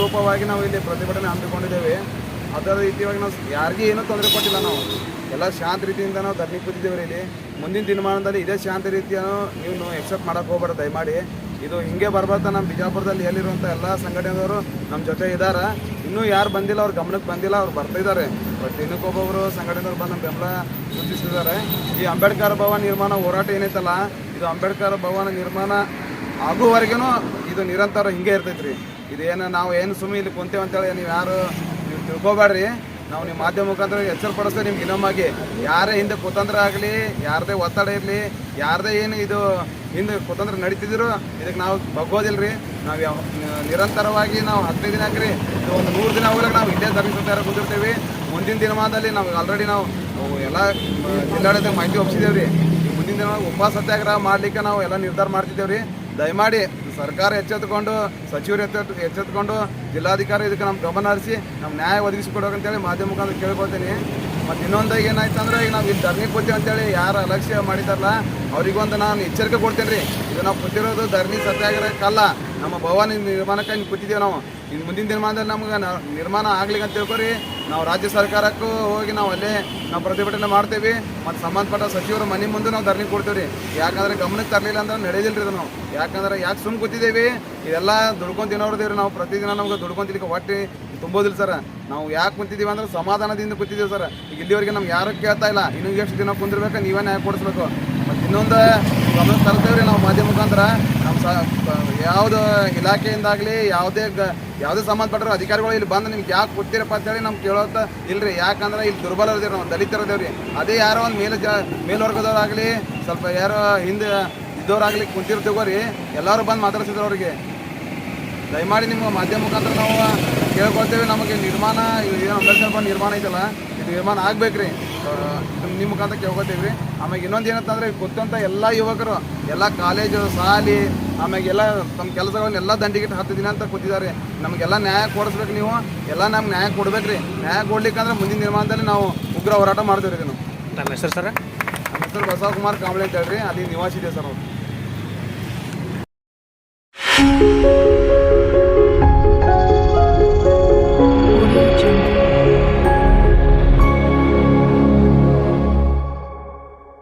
ರೂಪವಾಗಿ ನಾವು ಇಲ್ಲಿ ಪ್ರತಿಭಟನೆ ಹಮ್ಮಿಕೊಂಡಿದ್ದೇವೆ. ಅದರ ರೀತಿಯಾಗಿ ನಾವು ಯಾರಿಗೂ ಏನೂ ತೊಂದರೆ ಕೊಟ್ಟಿಲ್ಲ ನಾವು. ಎಲ್ಲ ಶಾಂತ ರೀತಿಯಿಂದ ನಾವು ಧರಣಿ ಕೂತಿದ್ದೇವೆ ಇಲ್ಲಿ. ಮುಂದಿನ ದಿನಮಾನದಲ್ಲಿ ಇದೇ ಶಾಂತ ರೀತಿಯನ್ನು ನೀವು ಎಕ್ಸೆಪ್ಟ್ ಮಾಡೋಕೆ ಹೋಗ್ಬೇಡ ದಯಮಾಡಿ. ಇದು ಹಿಂಗೆ ಬರ್ಬಾರ್ದ. ನಮ್ಮ ಬಿಜಾಪುರದಲ್ಲಿ ಎಲ್ಲಿರುವಂಥ ಎಲ್ಲ ಸಂಘಟನೆದವರು ನಮ್ಮ ಜೊತೆ ಇದ್ದಾರೆ ಇನ್ನೂ ಯಾರು ಬಂದಿಲ್ಲ, ಅವ್ರ ಗಮನಕ್ಕೆ ಬಂದಿಲ್ಲ, ಅವ್ರು ಬರ್ತಾ ಇದ್ದಾರೆ ಬಟ್ ಇನ್ನಕ್ಕೊಬ್ಬೊಬ್ಬರು ಸಂಘಟನೆದವ್ರು ಬಂದು ನಮ್ಮ ಬೆಂಬಲ ಸೂಚಿಸಿದ್ದಾರೆ ಈ ಅಂಬೇಡ್ಕರ್ ಭವನ ನಿರ್ಮಾಣ ಹೋರಾಟ ಏನೈತಲ್ಲ, ಇದು ಅಂಬೇಡ್ಕರ್ ಭವನ ನಿರ್ಮಾಣ ಆಗುವವರೆಗೂ ಇದು ನಿರಂತರ ಹಿಂಗೆ ಇರ್ತೈತ್ರಿ. ಇದೇನು ನಾವು ಏನು ಸುಮ್ಮನೆ ಇಲ್ಲಿ ಕುಂತೇವೆ ಅಂತೇಳಿ ನೀವು ಯಾರು ನೀವು ತಿಳ್ಕೊಬೇಡ್ರಿ. ನಾವು ನಿಮ್ಮ ಮಾಧ್ಯಮ ಮುಖಾಂತರ ಎಚ್ಚರ ಪಡಿಸ್ತೇವೆ ನಿಮ್ಗೆ ಇನ್ನೊಮ್ಮಾಗಿ ಯಾರೇ ಹಿಂದೆ ಕುತಂತ್ರ ಆಗಲಿ, ಯಾರದೇ ಒತ್ತಡ ಇರಲಿ, ಯಾರದೇ ಏನು ಇದು ಹಿಂದೆ ಕುತಂತ್ರ ನಡೀತಿದ್ರು, ಇದಕ್ಕೆ ನಾವು ಬಗ್ಗೋದಿಲ್ರಿ. ನಾವು ಯಾವ ನಿರಂತರವಾಗಿ ನಾವು ಹದಿನೈದು ದಿನ ಹಾಕ್ರಿ ಇದು ಒಂದು ನೂರು ದಿನ ಹೋಗ್ಲಿಕ್ಕೆ ನಾವು ಇಲ್ಲೇ ಧರಣಿ ಸತ್ಯಾರ ಕುಂದಿರ್ತೀವಿ. ಮುಂದಿನ ದಿನಮಾನದಲ್ಲಿ ನಾವು ಆಲ್ರೆಡಿ ನಾವು ಎಲ್ಲ ಜಿಲ್ಲಾಡಳಿತ ಮಾಹಿತಿ ಒಪ್ಸಿದ್ದೇವೆ ರೀ ಮುಂದಿನ ದಿನ ಉಪವಾಸ ಸತ್ಯಾಗ್ರಹ ಮಾಡಲಿಕ್ಕೆ ನಾವು ಎಲ್ಲ ನಿರ್ಧಾರ ಮಾಡ್ತಿದ್ದೇವೆ ರೀ ದಯಮಾಡಿ ಸರ್ಕಾರ ಎಚ್ಚೆತ್ತುಕೊಂಡು, ಸಚಿವರು ಎಚ್ಚೆತ್ತು ಎಚ್ಚೆತ್ತುಕೊಂಡು ಜಿಲ್ಲಾಧಿಕಾರಿ ಇದಕ್ಕೆ ನಮ್ಮ ಗಮನ ಹರಿಸಿ ನಮ್ಮ ನ್ಯಾಯ ಒದಗಿಸಿಕೊಡೋಕಂತೇಳಿ ಮಾಧ್ಯಮ ಮುಖಾಂತರ ಕೇಳ್ಕೊಳ್ತೀನಿ. ಮತ್ತು ಇನ್ನೊಂದಾಗಿ ಏನಾಯ್ತು ಅಂದ್ರೆ ಈಗ ನಾವು ಇಲ್ಲಿ ಧರ್ಮಿಗೆ ಕೂತೀವಿ ಅಂತೇಳಿ ಯಾರು ಅಲಕ್ಷ್ಯ ಮಾಡಿದಾರಲ್ಲ ಅವ್ರಿಗೊಂದು ನಾನು ಎಚ್ಚರಿಕೆ ಕೊಡ್ತೇನೆ ರೀ ಇದು ನಾವು ಕೂತಿರೋದು ಧರ್ಮಿ ಸತ್ಯಾಗ್ರಹಕ್ಕಲ್ಲ, ನಮ್ಮ ಭವನ ನಿರ್ಮಾಣಕ್ಕೆ ಹಿಂಗೆ ಕೂತಿದ್ದೇವೆ ನಾವು. ಇನ್ನು ಮುಂದಿನ ದಿನಮಾನದಲ್ಲಿ ನಮ್ಗೆ ನಿರ್ಮಾಣ ಆಗ್ಲಿಕ್ಕೆ ಅಂತ ತಿಳ್ಕೊರಿ. ನಾವು ರಾಜ್ಯ ಸರ್ಕಾರಕ್ಕೂ ಹೋಗಿ ನಾವು ಅಲ್ಲೇ ನಾವು ಪ್ರತಿಭಟನೆ ಮಾಡ್ತೇವೆ. ಮತ್ತು ಸಂಬಂಧಪಟ್ಟ ಸಚಿವರು ಮನೆ ಮುಂದೆ ನಾವು ಧರಣಿ ಕೊಡ್ತೇವೆ ರೀ ಯಾಕಂದ್ರೆ ಗಮನಕ್ಕೆ ತರಲಿಲ್ಲ ಅಂದ್ರೆ ನಡೆಯೋದಿಲ್ಲ ರೀ ನಾವು. ಯಾಕಂದ್ರೆ ಯಾಕೆ ಸುಮ್ಮನೆ ಕೂತಿದ್ದೇವೆ? ಇದೆಲ್ಲ ದುಡ್ಕೊಂಡು ತಿನ್ನೋರ್ದೇವ್ರಿ ನಾವು. ಪ್ರತಿದಿನ ನಮ್ಗೆ ದುಡ್ಕೊಂಡು ತಿನ್ಲಿಕ್ಕೆ ಹೊಟ್ಟೆ ತುಂಬೋದಿಲ್ಲ ಸರ್. ನಾವು ಯಾಕೆ ಕುಂತಿದ್ದೀವಿ ಅಂದ್ರೆ ಸಮಾಧಾನದಿಂದ ಕೂತಿದ್ದೀವಿ ಸರ್. ಈಗ ಇಲ್ಲಿವರೆಗೆ ನಮ್ಗೆ ಯಾರು ಕೇಳ್ತಾ ಇಲ್ಲ. ಇನ್ನೂ ಎಷ್ಟು ದಿನ ಕುಂದಿರ್ಬೇಕು, ನೀವೇ ನ್ಯಾಯ ಕೊಡಿಸ್ಬೇಕು. ಮತ್ತು ಇನ್ನೊಂದು ಗಮನ ರೀ ನಾವು ಮಾಧ್ಯಮ ಮುಖಾಂತರ. ಯಾವುದು ಇಲಾಖೆಯಿಂದಾಗಲಿ ಯಾವುದೇ ಗ ಯಾವುದೇ ಸಂಬಂಧಪಟ್ಟರು ಅಧಿಕಾರಿಗಳು ಇಲ್ಲಿ ಬಂದು ನಿಮ್ಗೆ ಯಾಕೆ ಕೊಡ್ತೀರಪ್ಪ ಅಂತೇಳಿ ನಮ್ಗೆ ಕೇಳೋತ್ತ ಇಲ್ರಿ. ಯಾಕಂದ್ರೆ ಇಲ್ಲಿ ದುರ್ಬಲ ಇದೇವ್ರಿ ನಾವು ದಲಿತರ ಇದೇವ್ರಿ ಅದೇ ಯಾರೋ ಒಂದು ಮೇಲೆ ಜ ಮೇಲ್ವರ್ಗದವ್ರಾಗಲಿ, ಸ್ವಲ್ಪ ಯಾರೋ ಹಿಂದೆ ಇದ್ದವ್ರಾಗಲಿ ಕುಂತಿರ್ತೀವ್ರಿ ಎಲ್ಲರೂ ಬಂದು ಮಾತಾಡ್ಸಿದ್ರು ಅವ್ರಿಗೆ. ದಯಮಾಡಿ ನಿಮ್ಮ ಮಾಧ್ಯಮ ಮುಖಾಂತರ ನಾವು ಕೇಳ್ಕೊಳ್ತೇವೆ. ನಮಗೆ ನಿರ್ಮಾಣ ಏನು ಅಂಬೇಡ್ಕರ್ ನಿರ್ಮಾಣ ಐತಲ್ಲ. ನಿರ್ಮಾಣ ಆಗ್ಬೇಕ್ರಿ. ನಿಮ್ಮ ಮುಖಾಂತರ ಕೇಳ್ಕೊತೀವಿ ರೀ. ಆಮೇಲೆ ಇನ್ನೊಂದು ಏನಂತಂದ್ರೆ ಗೊತ್ತಂತ ಎಲ್ಲ ಯುವಕರು ಎಲ್ಲ ಕಾಲೇಜು ಶಾಲಿ ಆಮ್ಯಾಗೆಲ್ಲ ಎಲ್ಲ ತಮ್ಮ ಕೆಲಸಗಳನ್ನೆಲ್ಲ ದಂಡಿಗಿಟ್ಟು ಹತ್ತು ದಿನ ಅಂತ ಕೂತಿದ್ದಾರೆ ನಮಗೆಲ್ಲ ನ್ಯಾಯ ಕೊಡಿಸ್ಬೇಕು ನೀವು. ಎಲ್ಲ ನಮ್ಗೆ ನ್ಯಾಯ ಕೊಡ್ಬೇಕ್ರಿ. ನ್ಯಾಯ ಕೊಡ್ಲಿಕ್ಕಂದ್ರೆ ಮುಂದಿನ ನಿರ್ಮಾಣದಲ್ಲಿ ನಾವು ಉಗ್ರ ಹೋರಾಟ ಮಾಡ್ತೀವಿ ರೀ ನಾವು ನಮ್ಮ ಹೆಸರು ಸರ್? ನಮ್ಮ ಹೆಸರು ಬಸವಕುಮಾರ್ ಕಾಂಬ್ಳೆ ಅಂತ ಹೇಳ್ರಿ. ಅಲ್ಲಿ ನಿವಾಸಿದೆ ಸರ್ ಅವ್ರು.